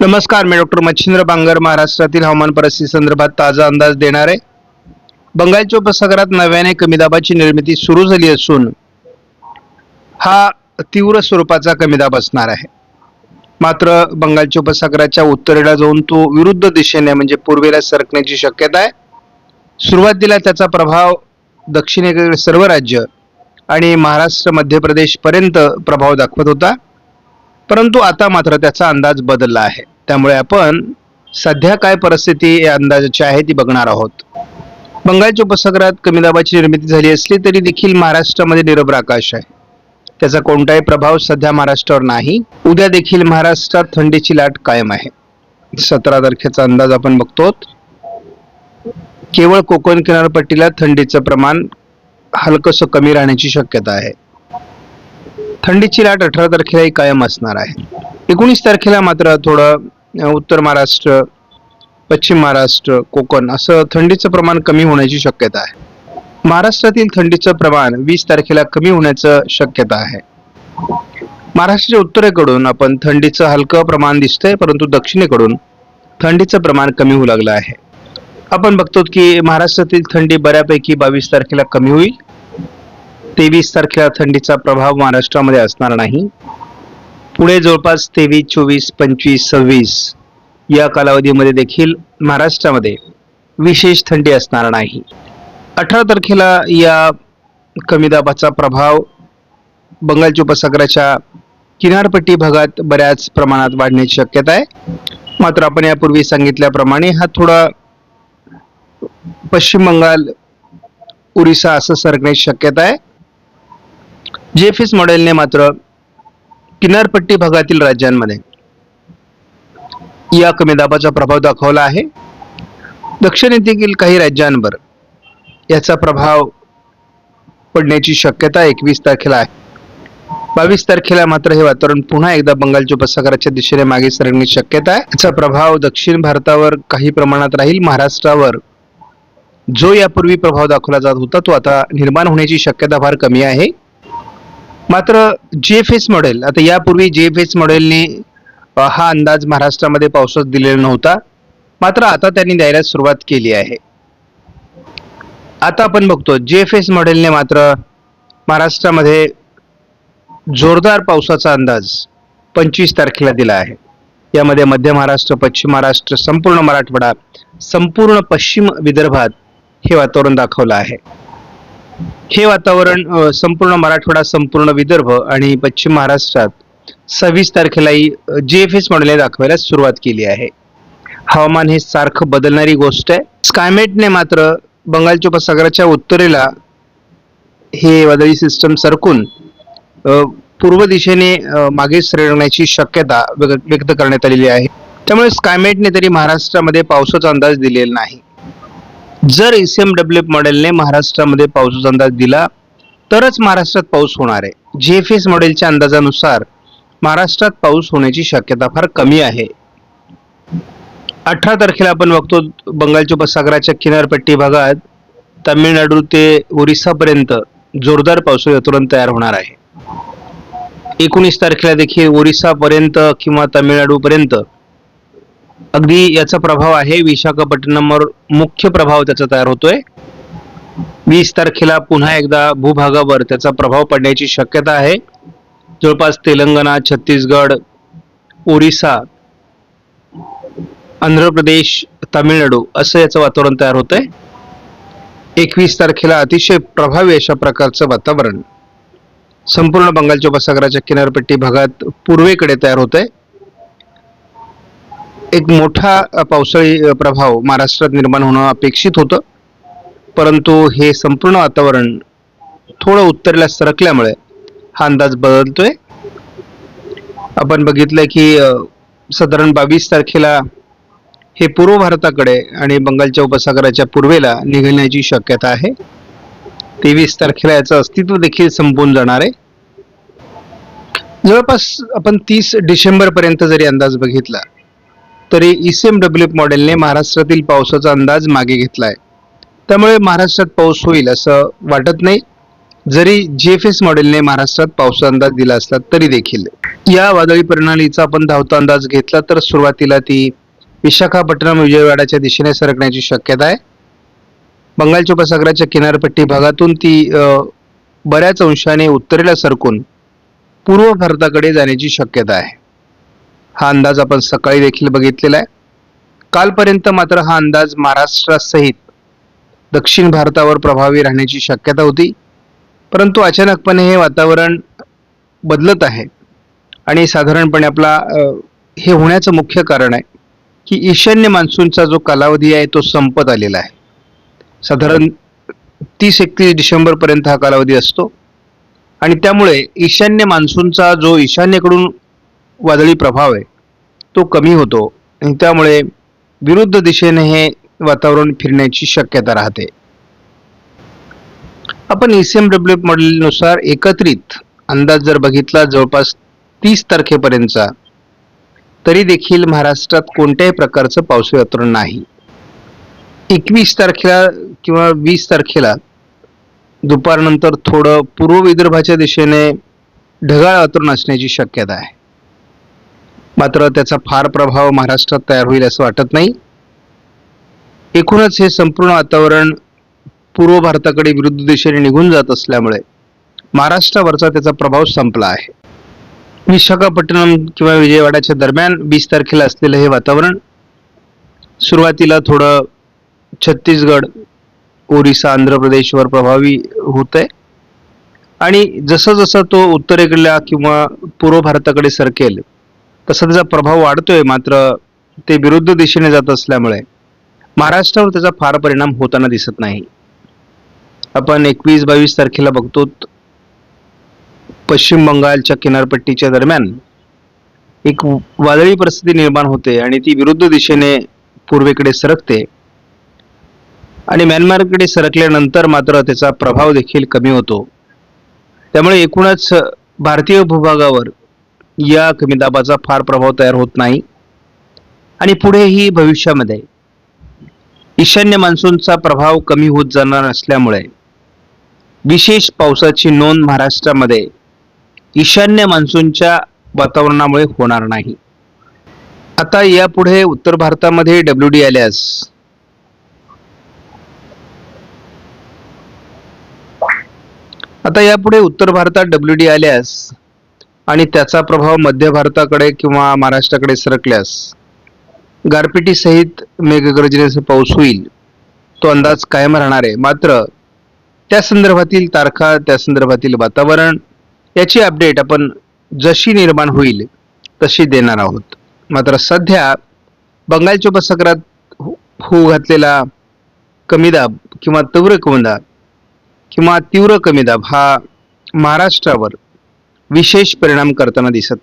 नमस्कार मी डॉक्टर मच्छिंद्र बांगर महाराष्ट्रातील हवामान परिस्थिती संदर्भात ताजा अंदाज देणार आहे. बंगालच्या उपसागरात नव्याने कमी दाबाची निर्मिती सुरू झाली असून हा तीव्र स्वरूपाचा कमी दाब असणार आहे. मात्र बंगालच्या उपसागराच्या उत्तरेला जाऊन तो विरुद्ध दिशेने म्हणजे पूर्वेला सरकण्याची शक्यता आहे. सुरुवातीला त्याचा प्रभाव दक्षिणेकडील सर्व राज्य आणि महाराष्ट्र मध्य प्रदेश पर्यंत प्रभाव दाखवत होता. परंतु आता मात्र त्याचा अंदाज बदलला आहे. त्यामुळे आपण सध्या काय परिस्थिती या अंदाजाची आहे ती बघणार आहोत. बंगालच्या उपसागरात कमी दाबाची निर्मिती झाली असली तरी देखील महाराष्ट्रामध्ये निरभ्र आकाश आहे. त्याचा कोणताही प्रभाव सध्या महाराष्ट्रावर नाही. उद्या देखील महाराष्ट्रात थंडीची लाट कायम आहे. सतरा तारखेचा अंदाज आपण बघतो केवळ कोकण किनारपट्टीला थंडीचं प्रमाण हलकसं कमी राहण्याची शक्यता आहे. थंडीची लाट अठरा तारखेलाही कायम असणार आहे. एकोणीस तारखेला मात्र थोडं उत्तर महाराष्ट्र पश्चिम महाराष्ट्र कोकण असं थंडीचं प्रमाण कमी होण्याची शक्यता आहे. महाराष्ट्रातील थंडीचं प्रमाण वीस तारखेला कमी होण्याचं शक्यता आहे. महाराष्ट्राच्या उत्तरेकडून आपण थंडीचं हलकं प्रमाण दिसतंय परंतु दक्षिणेकडून थंडीचं प्रमाण कमी होऊ लागलं आहे. आपण बघतो की महाराष्ट्रातील थंडी बऱ्यापैकी बावीस तारखेला कमी होईल. तेवीस तारखेला थंडीचा प्रभाव महाराष्ट्रामध्ये असणार नाही. पुढे जवळपास तेवीस चोवीस पंचवीस सव्वीस या कालावधीमध्ये देखील महाराष्ट्रामध्ये विशेष थंडी असणार नाही. अठरा तारखेला या कमी दाबाचा प्रभाव बंगालच्या उपसागराच्या किनारपट्टी भागात बऱ्याच प्रमाणात वाढण्याची शक्यता आहे. मात्र आपण यापूर्वी सांगितल्याप्रमाणे हा थोडा पश्चिम बंगाल उरिसा असं सरकण्याची शक्यता आहे. जेफिस मॉडेलने मात्र किनारपट्टी भागातील राज्यांमध्ये या कमी दाबाचा प्रभाव दाखवला आहे. दक्षिणेतील काही राज्यांवर याचा प्रभाव पडण्याची शक्यता एकवीस तारखेला आहे. बावीस तारखेला मात्र हे वातावरण पुन्हा एकदा बंगालच्या उपसागराच्या दिशेने मागे सरण्याची शक्यता आहे. याचा प्रभाव दक्षिण भारतावर काही प्रमाणात राहील. महाराष्ट्रावर जो यापूर्वी प्रभाव दाखवला जात होता तो आता निर्माण होण्याची शक्यता फार कमी आहे. मात्र जे एफ एस मॉडेल आता यापूर्वी जे एफ एस मॉडेलने हा अंदाज महाराष्ट्रामध्ये पावसात दिलेला नव्हता. मात्र आता त्यांनी द्यायला सुरुवात केली आहे. आता आपण बघतो जे एफ एस मॉडेलने मात्र महाराष्ट्रामध्ये जोरदार पावसाचा अंदाज पंचवीस तारखेला दिला आहे. यामध्ये मध्य महाराष्ट्र पश्चिम महाराष्ट्र संपूर्ण मराठवाडा संपूर्ण पश्चिम विदर्भात हे वातावरण दाखवलं आहे. हे वातावरण संपूर्ण मराठवाडा संपूर्ण विदर्भ आणि पश्चिम महाराष्ट्रात सव्वीस तारखेलाही जे एफ एस मॉडेलने दाखवायला सुरुवात केली आहे. हवामान हे सारखं बदलणारी गोष्ट आहे. स्कायमेटने मात्र बंगालच्या उपसागराच्या उत्तरेला हे वादळी सिस्टम सरकून पूर्व दिशेने मागे सरण्याची शक्यता व्यक्त करण्यात आलेली आहे. त्यामुळे स्कायमेटने तरी महाराष्ट्रामध्ये पावसाचा अंदाज दिलेला नाही. जर एस एम डब्ल्यू मॉडेलने महाराष्ट्रामध्ये पावसाचा अंदाज दिला तरच महाराष्ट्रात पाऊस होणार आहे. जी एफ एस मॉडेलच्या अंदाजानुसार महाराष्ट्रात पाऊस होण्याची शक्यता फार कमी आहे. अठरा तारखेला आपण बघतो बंगालच्या उपसागराच्या किनारपट्टी भागात तामिळनाडू ते ओरिसापर्यंत जोरदार पावसाळी वातावरण तयार होणार आहे. एकोणीस तारखेला देखील ओरिसापर्यंत किंवा तामिळनाडूपर्यंत अगदी याचा प्रभाव आहे. विशाखापट्टणमवर मुख्य प्रभाव त्याचा तयार होतोय. वीस तारखेला पुन्हा एकदा भूभागावर त्याचा प्रभाव पडण्याची शक्यता आहे. जवळपास तेलंगणा छत्तीसगड ओरिसा आंध्र प्रदेश तामिळनाडू असं याचं वातावरण तयार होतंय. एकवीस तारखेला अतिशय प्रभावी अशा प्रकारचं वातावरण. संपूर्ण बंगालच्या उपसागराच्या किनारपट्टी भागात पूर्वेकडे तयार होत आहे एक मोठा पावसाळी प्रभाव महाराष्ट्रात निर्माण होणं अपेक्षित होतं. परंतु हे संपूर्ण वातावरण थोडं उत्तरेला सरकल्यामुळे हा अंदाज बदलतोय. आपण बघितलंय की साधारण बावीस तारखेला हे पूर्व भारताकडे आणि बंगालच्या उपसागराच्या पूर्वेला निघण्याची शक्यता आहे. तेवीस तारखेला याचं अस्तित्व देखील संपून जाणार आहे. जवळपास आपण तीस डिसेंबरपर्यंत जरी अंदाज बघितला तरी ई सी एम डब्ल्यू मॉडेलने महाराष्ट्रातील पावसाचा अंदाज मागे घेतला आहे त्यामुळे महाराष्ट्रात पाऊस होईल असं वाटत नाही. जरी जी एफ एस मॉडेलने महाराष्ट्रात पावसाचा अंदाज दिला असला तरी देखील. या वादळी प्रणालीचा आपण धावता अंदाज घेतला तर सुरुवातीला ती विशाखापट्टणम विजयवाड्याच्या दिशेने सरकण्याची शक्यता आहे. बंगालच्या उपसागराच्या किनारपट्टी भागातून ती बऱ्याच अंशाने उत्तरेला सरकून पूर्व भारताकडे जाण्याची शक्यता आहे. हा अंदाज आपण सकाळी देखील बघितलेला आहे. कालपर्यंत मात्र हा अंदाज महाराष्ट्रासहित दक्षिण भारतावर प्रभावी राहण्याची शक्यता होती. परंतु अचानकपणे हे वातावरण बदलत आहे. आणि साधारणपणे आपला हे होण्याचं मुख्य कारण आहे की ईशान्य मान्सूनचा जो कालावधी आहे तो संपत आलेला आहे. साधारण तीस एकतीस डिसेंबरपर्यंत हा कालावधी असतो. आणि त्यामुळे ईशान्य मान्सूनचा जो ईशान्येकडून वादळी प्रभाव आहे. तो कमी होतो त्यामुळे विरुद्ध दिशेने हे वातावरण फिरण्याची शक्यता राहते. आपण E ईसीएम डब्ल्यू मॉडेलनुसार एकत्रित अंदाज जर बघितला जवळपास तीस तारखेपर्यंतचा तरी देखील महाराष्ट्रात कोणत्याही प्रकारचं पावसाळी वातावरण नाही. एकवीस तारखेला किंवा वीस तारखेला दुपारनंतर थोडं पूर्व विदर्भाच्या दिशेने ढगाळ वातावरण असण्याची शक्यता आहे. मात्र त्याचा फार प्रभाव महाराष्ट्रात तयार होईल असं वाटत नाही. एकूणच हे संपूर्ण वातावरण पूर्व भारताकडे विरुद्ध दिशेने निघून जात असल्यामुळे महाराष्ट्रावरचा त्याचा प्रभाव संपला आहे. विशाखापट्टणम किंवा विजयवाड्याच्या दरम्यान वीस तारखेला असलेलं हे वातावरण सुरुवातीला थोडं छत्तीसगड ओरिसा आंध्र प्रदेशवर प्रभावी होत आहे आणि जसं जसं तो उत्तरेकडल्या किंवा पूर्व भारताकडे सरकेल तसा त्याचा प्रभाव वाढतोय मात्र ते विरुद्ध दिशेने जात असल्यामुळे महाराष्ट्रावर त्याचा फार परिणाम होताना दिसत नाही. आपण एकवीस बावीस तारखेला बघतो पश्चिम बंगालच्या किनारपट्टीच्या दरम्यान एक वादळी परिस्थिती निर्माण होते आणि ती विरुद्ध दिशेने पूर्वेकडे सरकते. आणि म्यानमारकडे सरकल्यानंतर मात्र त्याचा प्रभाव देखील कमी होतो. त्यामुळे एकूणच भारतीय भूभागावर या कमी दाबाचा फार प्रभाव तयार होत नाही. आणि पुढेही भविष्यामध्ये ईशान्य मान्सूनचा प्रभाव कमी होत जाणार असल्यामुळे विशेष पावसाची नोंद महाराष्ट्रामध्ये ईशान्य मान्सूनच्या वातावरणामुळे होणार नाही. आता यापुढे उत्तर भारतामध्ये डब्ल्यू डी आल्यास आता यापुढे उत्तर भारतात डब्ल्यू डी आल्यास आणि त्याचा प्रभाव मध्य भारताकडे किंवा महाराष्ट्राकडे सरकल्यास गारपिटीसहित मेघगर्जनेचा पाऊस होईल. तो अंदाज कायम राहणार आहे. मात्र त्या संदर्भातील तारखा त्या संदर्भातील वातावरण याची अपडेट आपण जशी निर्माण होईल तशी देणार आहोत. मात्र सध्या बंगालच्या उपसागरात होऊ घातलेला कमी दाब किंवा तीव्र कमी दाब किंवा तीव्र कमी दाब हा महाराष्ट्रावर विशेष परिणाम करताना दिसत